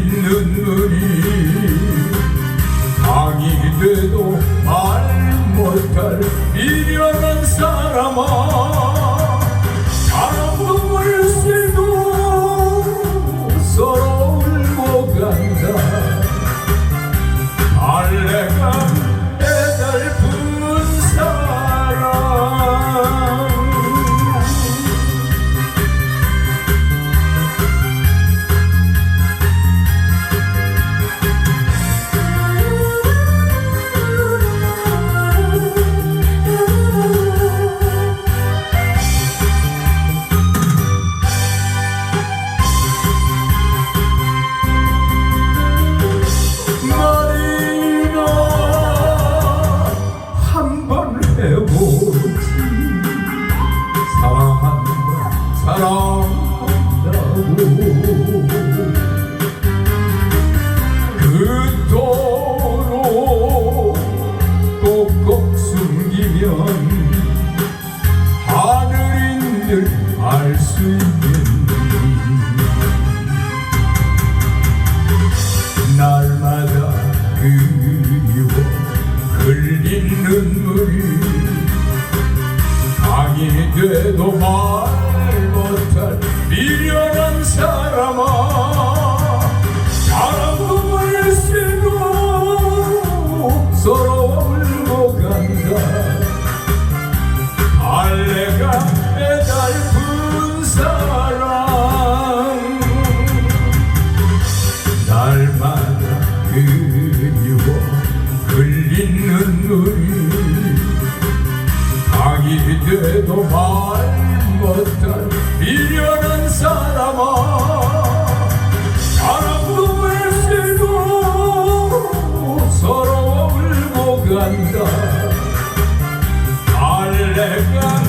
있는 눈물이 강이 돼도 말 못할 미련한 사람아. 눈물이 강이 돼도 말 못할 미련한 사람아. 바람을 쓰고 서로 울고 간다. 달래가 애달픈 사랑 날마다 그 돼도 말 못할 미련한 사람아. 알레가